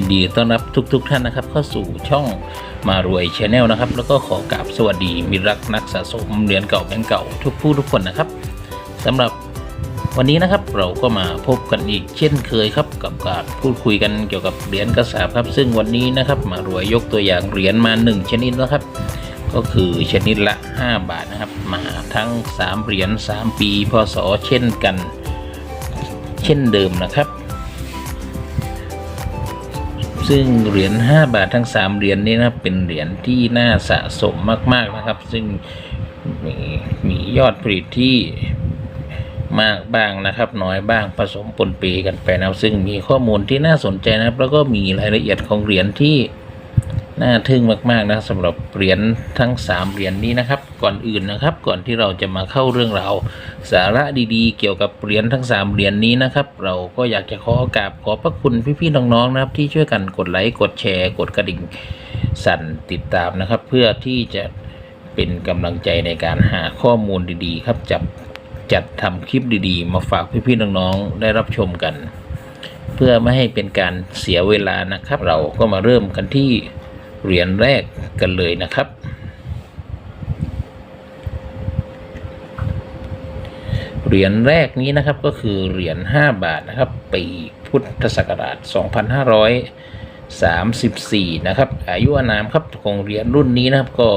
ยินดีต้อนรับทุกๆทท่านนะครับ เข้าสู่ช่องมารวยชาแนลนะครับ แล้วก็ขอกราบสวัสดีมิรักนักสะสมเหรียญเก่าแบงก์เก่าทุกผู้ทุกคนนะครับสำหรับวันนี้นะครับเราก็มาพบกันอีกเช่นเคยครับ กับการพูดคุยกันเกี่ยวกับเหรียญกระสาบครับ ซึ่งวันนี้นะครับมารวยยกตัวอย่างเหรียญมา 1 ชนิดนะครับ ก็คือชนิดละ 5 บาทนะครับ มาทั้ง 3 เหรียญ3 ปีพศเช่นกัน เช่นเดิมนะครับ ซึ่งเหรียญ5บาททั้ง 3 เหรียญนี้นะเป็นเหรียญที่น่าสะสมมาก ๆนะครับ ซึ่งมีมียอดผลิตที่มากบ้างนะครับ น้อยบ้างผสมปนเปกันไปนะซึ่งมีข้อมูลที่น่าสนใจนะครับ แล้วก็มีรายละเอียดของเหรียญที่ น่าทึ่งมากๆนะสำหรับเหรียญทั้ง 3 เหรียญนี้นะครับ ก่อนอื่นนะครับ ก่อนที่เราจะมาเข้าเรื่องราวสาระดีๆ เกี่ยวกับเหรียญทั้ง 3 เหรียญนี้นะครับ เราก็อยากจะขอโอกาบขอบพระคุณพี่ๆน้องๆนะครับที่ช่วยกันกดไลค์กดแชร์ กดกระดิ่งสั่นติดตามนะครับ เพื่อที่จะเป็นกำลังใจในการหาข้อมูลดีๆ ครับจับจัดทำคลิปดีๆ มาฝากพี่ๆน้องๆได้รับชมกัน เพื่อไม่ให้เป็นการเสียเวลานะครับ เราก็มาเริ่มกันที่ เหรียญแรกกันเลยนะครับ เหรียญแรกนี้นะครับก็คือเหรียญ5บาทนะครับ ปีพุทธศักราช 2534 นะครับ อายุอานามครับของเหรียญรุ่นนี้นะครับก็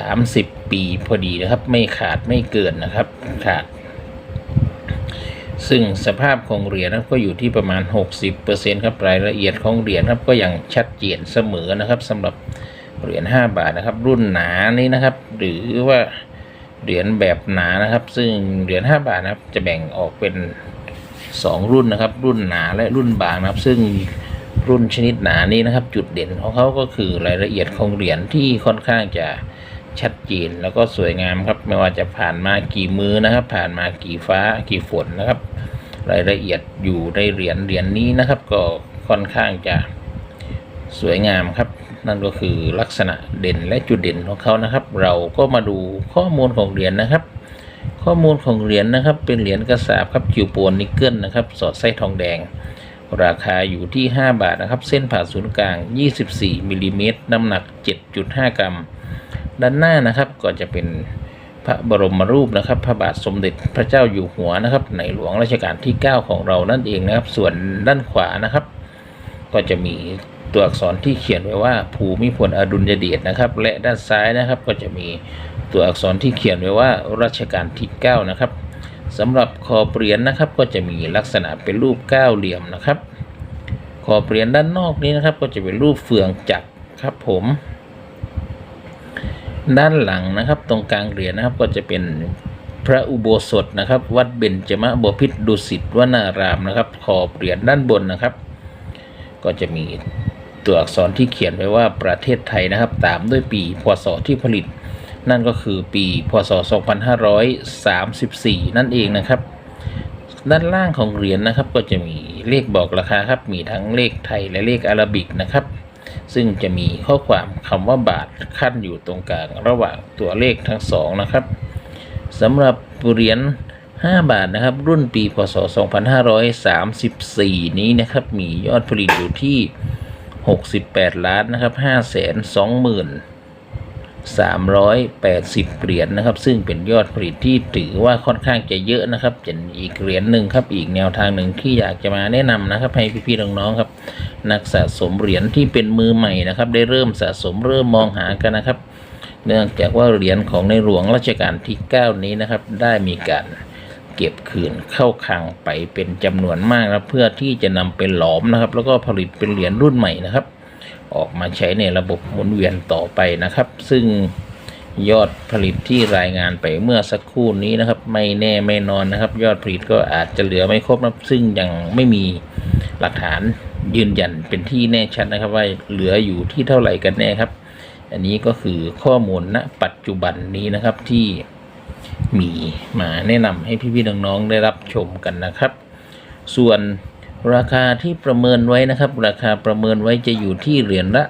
30 ปีพอดีนะครับ ไม่ขาดไม่เกินนะครับ ขาด ซึ่งสภาพของเหรียญนะครับก็อยู่ที่ประมาณ 60%ครับรายละเอียดของเหรียญครับก็ยังชัดเจนเสมอนะครับสำหรับเหรียญ5บาทนะครับ รุ่นหนานี้นะครับ หรือว่าเหรียญแบบหนานะครับ ซึ่งเหรียญ5บาทนะครับจะแบ่งออกเป็น 2 รุ่นนะครับ รุ่นหนาและรุ่นบางนะครับ ซึ่งรุ่นชนิดหนานี้นะครับ จุดเด่นของเขาก็คือรายละเอียดของเหรียญที่ค่อนข้างจะ ชัดเจนแล้วก็สวยงามครับ ไม่ว่าจะผ่านมากี่มือนะครับ ผ่านมากี่ฟ้ากี่ฝนนะครับ รายละเอียดอยู่ในเหรียญเหรียญนี้นะครับ ก็ค่อนข้างจะสวยงามครับ นั่นก็คือลักษณะเด่นและจุดเด่นของเขานะครับ เราก็มาดูข้อมูลของเหรียญนะครับ ข้อมูลของเหรียญนะครับ เป็นเหรียญกระสาบครับคิวโปนนิกเกิลนะครับ สอดไส้ทองแดง ราคาอยู่ที่ 5 บาทนะครับ เส้นผ่าศูนย์กลาง 24มิลลิเมตรน้ำหนัก 7.5 กรัม ด้านหน้านะครับ ก็จะเป็นพระบรมรูปนะครับ พระบาทสมเด็จพระเจ้าอยู่หัวนะครับ ในหลวงรัชกาลที่ 9 ของเรานั่นเองนะครับ ส่วนด้านขวานะครับ ก็จะมีตัวอักษรที่เขียนไว้ว่า ภูมิพลอดุลยเดชนะครับ และด้านซ้ายนะครับก็จะมีตัวอักษรที่เขียนไว้ว่ารัชกาลที่ 9 นะครับสำหรับคอเปลี่ยนนะครับก็จะมีลักษณะเป็นรูปเก้าเหลี่ยมนะครับขอเหรียญด้านนอกนี้นะครับ ก็จะเป็นรูปเฟืองจักรครับผม ด้านหลังนะครับ ตรงกลางเหรียญนะครับก็จะเป็นพระอุโบสถนะครับ วัดเบญจมบพิตรดุสิตวนารามนะครับ ขอบเหรียญด้านบนนะครับ ก็จะมีตัวอักษรที่เขียนไว้ว่าประเทศไทยนะครับ ตามด้วยปีพศที่ผลิต นั่นก็คือปีพศ 2534 นั่นเองนะครับ ด้านล่างของเหรียญนะครับก็จะมีเลขบอกราคาครับ มีทั้งเลขไทยและเลขอาราบิกนะครับ ซึ่งจะมีข้อความคำว่าบาทขั้นอยู่ตรงกลางระหว่างตัวเลขทั้งสองนะครับสำหรับเหรียญ5 บาทนะครับ รุ่นปีพศ 2534 นี้นะครับ มียอดผลิตอยู่ที่ 68 ล้านนะครับ5 2 0 0 0 380 เหรียญนะครับ ซึ่งเป็นยอดผลิตที่ถือว่าค่อนข้างจะเยอะนะครับเป็นอีกเหรียญหนึ่งครับ อีกแนวทางหนึ่งที่อยากจะมาแนะนำนะครับ ให้พี่ๆน้องๆครับ นักสะสมเหรียญที่เป็นมือใหม่นะครับ ได้เริ่มสะสมเริ่มมองหากันนะครับ เนื่องจากว่าเหรียญของในหลวงรัชกาลที่ 9 นี้นะครับ ได้มีการเก็บคืนเข้าคลังไปเป็นจำนวนมากนะเพื่อที่จะนำไปหลอมนะครับ แล้วก็ผลิตเป็นเหรียญรุ่นใหม่นะครับ ออกมาใช้ในระบบหมุนเวียนต่อไปนะครับ ซึ่งยอดผลิตที่รายงานไปเมื่อสักครู่นี้นะครับ ไม่แน่ไม่นอนนะครับ ยอดผลิตก็อาจจะเหลือไม่ครบนะซึ่งยังไม่มีหลักฐานยืนยันเป็นที่แน่ชัดนะครับ ว่าเหลืออยู่ที่เท่าไหร่กันแน่ครับ อันนี้ก็คือข้อมูลณปัจจุบันนี้นะครับที่มีมาแนะนำให้พี่ๆน้องๆได้รับชมกันนะครับ ส่วน ราคาที่ประเมินไว้นะครับ ราคาประเมินไว้จะอยู่ที่เหรียญละ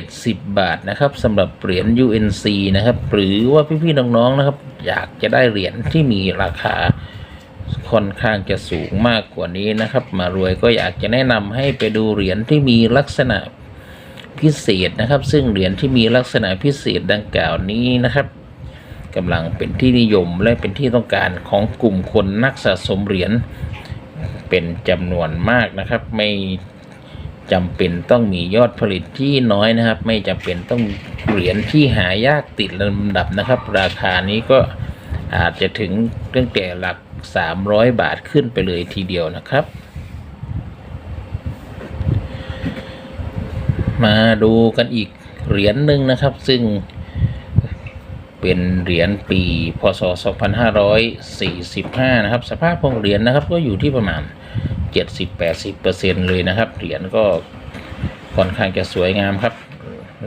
70 บาทนะครับสำหรับเหรียญ UNC นะครับ หรือว่าพี่ๆน้องๆนะครับ อยากจะได้เหรียญที่มีราคาค่อนข้างจะสูงมากกว่านี้นะครับ มารวยก็อยากจะแนะนำให้ไปดูเหรียญที่มีลักษณะพิเศษนะครับ ซึ่งเหรียญที่มีลักษณะพิเศษดังกล่าวนี้นะครับกำลังเป็นที่นิยมและเป็นที่ต้องการของกลุ่มคนนักสะสมเหรียญ เป็นจำนวนมากนะครับ ไม่จำเป็นต้องมียอดผลิตที่น้อยนะครับ ไม่จำเป็นต้องเหรียญที่หายากติดลำดับนะครับ ราคานี้ก็อาจจะถึงตั้งแต่หลัก 300 บาทขึ้นไปเลยทีเดียวนะครับ มาดูกันอีกเหรียญหนึ่งนะครับ ซึ่งเป็นเหรียญปี พศ 2545 นะครับ สภาพของเหรียญนะครับ ก็อยู่ที่ประมาณ 70-80%เลยนะครับ เหรียญก็ค่อนข้างจะสวยงามครับ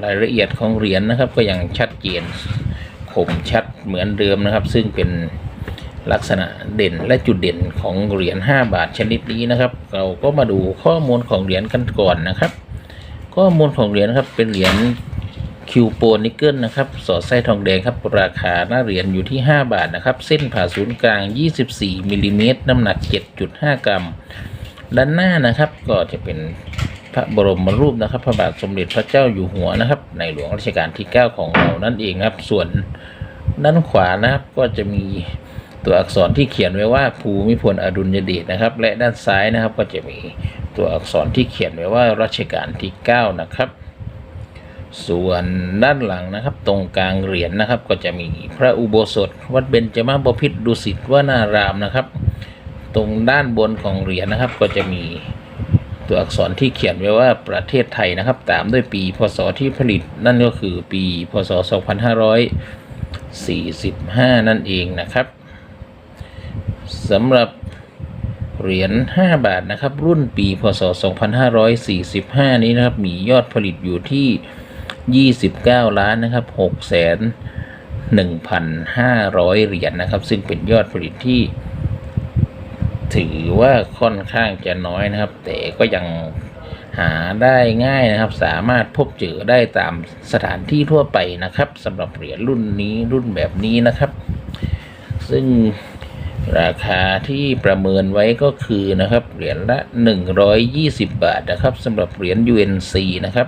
รายละเอียดของเหรียญนะครับ ก็ยังชัดเจนคมชัดเหมือนเดิมนะครับ ซึ่งเป็นลักษณะเด่นและจุดเด่นของเหรียญ5บาทชนิดนี้นะครับ เราก็มาดูข้อมูลของเหรียญกันก่อนนะครับ ข้อมูลของเหรียญครับเป็นเหรียญคิวโปนิกเกิลนะครับ สอดไส้ทองแดงครับ ราคาหน้าเหรียญอยู่ที่ 5 บาทนะครับ เส้นผ่าศูนย์กลาง 24มิลลิเมตรน้ำหนัก 7.5 กรัม ด้านหน้านะครับ ก็จะเป็นพระบรมรูปนะครับ พระบาทสมเด็จพระเจ้าอยู่หัวนะครับ ในหลวงรัชกาลที่ 9 ของเรานั่นเองครับ ส่วนด้านขวานะครับก็จะมีตัวอักษรที่เขียนไว้ว่าภูมิพลอดุลยเดชนะครับ และด้านซ้ายนะครับก็จะมีตัวอักษรที่เขียนไว้ว่ารัชกาลที่ 9 นะครับ ส่วนด้านหลังนะครับ ตรงกลางเหรียญนะครับ ก็จะมีพระอุโบสถ วัดเบญจมาบพิตรดุสิตวนารามนะครับ ตรงด้านบนของเหรียญนะครับ ก็จะมีตัวอักษรที่เขียนไว้ว่าประเทศไทยนะครับ ตามด้วยปีพศที่ผลิตนั่นก็คือปีพศ 2545 นั่นเองนะครับสำหรับเหรียญ 5 บาทนะครับ รุ่นปีพศ 2545 นี้นะครับ มียอดผลิตอยู่ที่ 29 ล้านนะครับ6แสน1,500 เหรียญนะครับ ซึ่งเป็นยอดผลิตที่ ถือว่าค่อนข้างจะน้อยนะครับ แต่ก็ยังหาได้ง่ายนะครับ สามารถพบเจอได้ตามสถานที่ทั่วไปนะครับสำหรับเหรียญรุ่นนี้รุ่นแบบนี้นะครับ ซึ่งราคาที่ประเมินไว้ก็คือนะครับเหรียญละ 120 บาทนะครับสำหรับเหรียญ UNC นะครับ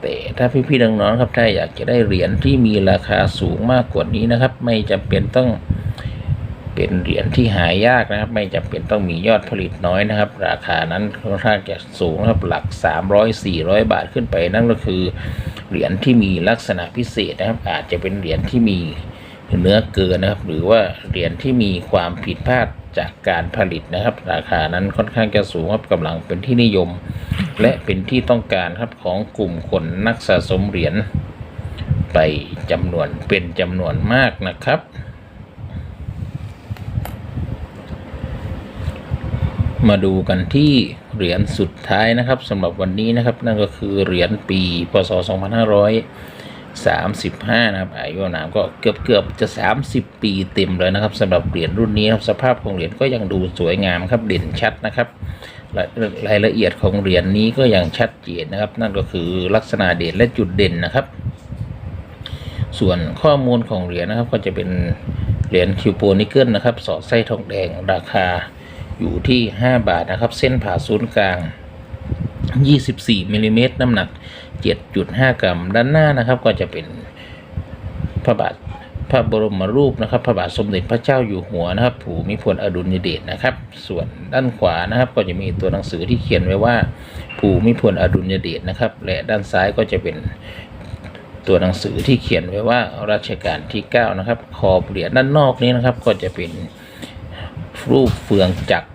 แต่ถ้าพี่ๆน้องๆครับถ้าอยากจะได้เหรียญที่มีราคาสูงมากกว่านี้นะครับ ไม่จำเป็นต้อง เป็นเหรียญที่หายากนะครับ ไม่จำเป็นต้องมียอดผลิตน้อยนะครับ ราคานั้นค่อนข้างจะสูงนะครับหลัก 300-400 บาทขึ้นไปนั่นก็คือเหรียญที่มีลักษณะพิเศษนะครับ อาจจะเป็นเหรียญที่มีเนื้อเกินนะครับ หรือว่าเหรียญที่มีความผิดพลาดจากการผลิตนะครับ ราคานั้นค่อนข้างจะสูงครับกำลังเป็นที่นิยม และเป็นที่ต้องการครับของกลุ่มคนนักสะสมเหรียญไปจำนวนเป็นจำนวนมากนะครับ มาดูกันที่เหรียญสุดท้ายนะครับสำหรับวันนี้นะครับ นั่นก็คือเหรียญปีพศ 2535 นะครับ อายุนามก็เกือบเกือบจะ 30 ปีเต็มเลยนะครับสำหรับเหรียญรุ่นนี้ครับสภาพของเหรียญก็ยังดูสวยงามครับเด่นชัดนะครับรายรายละเอียดของเหรียญนี้ก็ยังชัดเจนนะครับ นั่นก็คือลักษณะเด่นและจุดเด่นนะครับ ส่วนข้อมูลของเหรียญนะครับก็จะเป็นเหรียญคิวโปนิเกิลนะครับ สอดไส้ทองแดงราคา อยู่ที่ 5 บาทนะครับ เส้นผ่าศูนย์กลาง 24มิลลิเมตรน้ำหนัก 7.5 กรัม ด้านหน้านะครับก็จะเป็นพระบาทพระบรมรูปนะครับ พระบาทสมเด็จพระเจ้าอยู่หัวนะครับภูมิพลอดุลยเดชนะครับ ส่วนด้านขวานะครับ ก็จะมีตัวหนังสือที่เขียนไว้ว่าภูมิพลอดุลยเดชนะครับ และด้านซ้ายก็จะเป็นตัวหนังสือที่เขียนไว้ว่ารัชกาลที่ 9 นะครับขอบเหรียญด้านนอกนี้นะครับ ก็จะเป็น รูปเฟืองจักร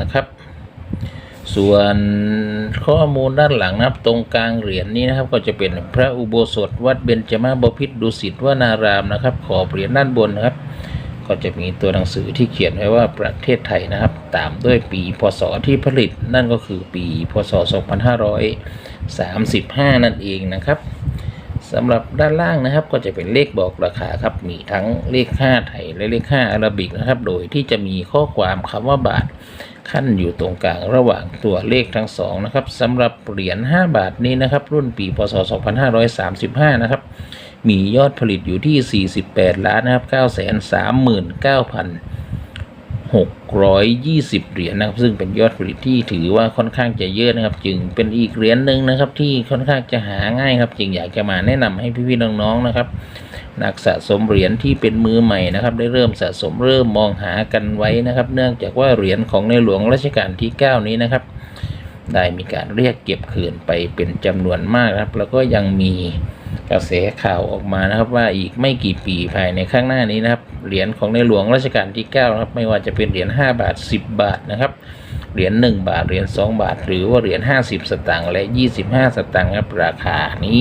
นะครับ ส่วนข้อมูลด้านหลังนะครับตรงกลางเหรียญนี้นะครับก็จะเป็นพระอุโบสถวัดเบญจมาบพิตรดุสิตวนารามนะครับ ขอบเหรียญด้านบนนะครับ ก็จะมีตัวหนังสือที่เขียนไว้ว่าประเทศไทยนะครับ ตามด้วยปีพศที่ผลิตนั่นก็คือปีพศ 2535 นั่นเองนะครับ สำหรับด้านล่างนะครับก็จะเป็นเลขบอกราคาครับมีทั้งเลข 5 ไทยและเลข 5 อาราบิกนะครับ โดยที่จะมีข้อความคำว่าบาทขั้นอยู่ตรงกลางระหว่างตัวเลขทั้งสองนะครับสำหรับเหรียญ5บาทนี้นะครับ รุ่นปีพศ 2535 นะครับ มียอดผลิตอยู่ที่ 48 ล้านนะครับ9 3 9 0 0 0 620 เหรียญนะครับ ซึ่งเป็นยอดผลิตที่ถือว่าค่อนข้างจะเยอะนะครับ จึงเป็นอีกเหรียญหนึ่งนะครับ ที่ค่อนข้างจะหาง่ายครับ จึงอยากจะมาแนะนำให้พี่ๆน้องๆนะครับ นักสะสมเหรียญที่เป็นมือใหม่นะครับ ได้เริ่มสะสมเริ่มมองหากันไว้นะครับ เนื่องจากว่าเหรียญของในหลวงรัชกาลที่ 9 นี้นะครับ ได้มีการเรียกเก็บคืนไปเป็นจำนวนมากครับ แล้วก็ยังมี กระแสข่าวออกมานะครับว่าอีกไม่กี่ปีภายในข้างหน้านี้นะครับเหรียญของในหลวงรัชกาลที่9นะครับไม่ว่าจะเป็นเหรียญ5บาท 10 บาทนะครับเหรียญ1บาทเหรียญ2บาท หรือว่าเหรียญ50 สตางค์และ 25 สตางค์ครับราคานี้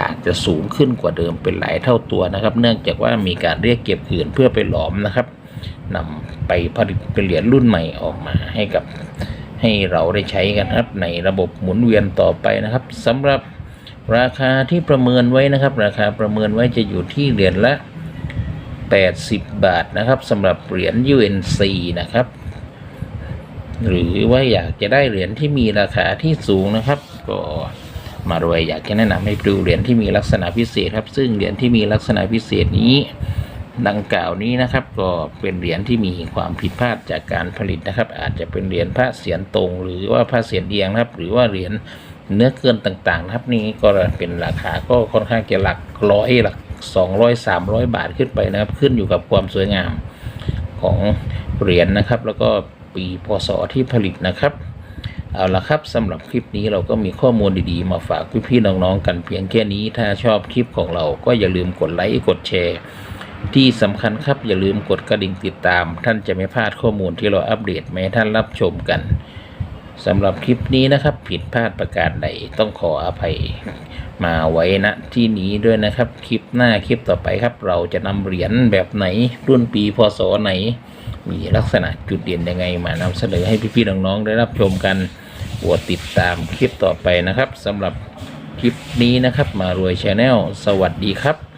อาจจะสูงขึ้นกว่าเดิมเป็นหลายเท่าตัวนะครับ เนื่องจากว่ามีการเรียกเก็บคืนเพื่อไปหลอมนะครับนำไปผลิตเป็นเหรียญรุ่นใหม่ออกมาให้กับให้เราได้ใช้กันครับในระบบหมุนเวียนต่อไปนะครับสำหรับ ราคาที่ประเมินไว้นะครับ ราคาประเมินไว้จะอยู่ที่เหรียญละ 80 บาทนะครับสำหรับเหรียญ UNC นะครับ หรือว่าอยากจะได้เหรียญที่มีราคาที่สูงนะครับ ก็มารวยอยากจะแนะนำให้ดูเหรียญที่มีลักษณะพิเศษครับ ซึ่งเหรียญที่มีลักษณะพิเศษนี้ดังกล่าวนี้นะครับก็เป็นเหรียญที่มีความผิดพลาดจากการผลิตนะครับ อาจจะเป็นเหรียญพระเสียรตรง หรือว่าพระเสียรเอียงนะครับ หรือว่าเหรียญ เนื้อเกินต่างๆนะครับนี่ก็เป็นราคาก็ค่อนข้างจะหลักร้อยหลักสองร้อยสามร้อยบาทขึ้นไปนะครับ ขึ้นอยู่กับความสวยงามของเหรียญนะครับ แล้วก็ปีพศที่ผลิตนะครับเอาละครับสำหรับคลิปนี้เราก็มีข้อมูลดีๆ มาฝากพี่ๆน้องๆกันเพียงแค่นี้ถ้าชอบคลิปของเราก็อย่าลืมกดไลค์กดแชร์ ที่สำคัญครับอย่าลืมกดกระดิ่งติดตาม ท่านจะไม่พลาดข้อมูลที่เราอัปเดตแม้ท่านรับชมกัน สำหรับคลิปนี้นะครับ ผิดพลาดประการใดต้องขออภัยมาไว้ณที่นี้ด้วยนะครับ คลิปหน้าคลิปต่อไปครับ เราจะนำเหรียญแบบไหนรุ่นปีพศไหน มีลักษณะจุดเด่นยังไง มานำเสนอให้พี่ๆน้องๆได้รับชมกันโปรดติดตามคลิปต่อไปนะครับสำหรับคลิปนี้นะครับ มารวยชาแนลสวัสดีครับ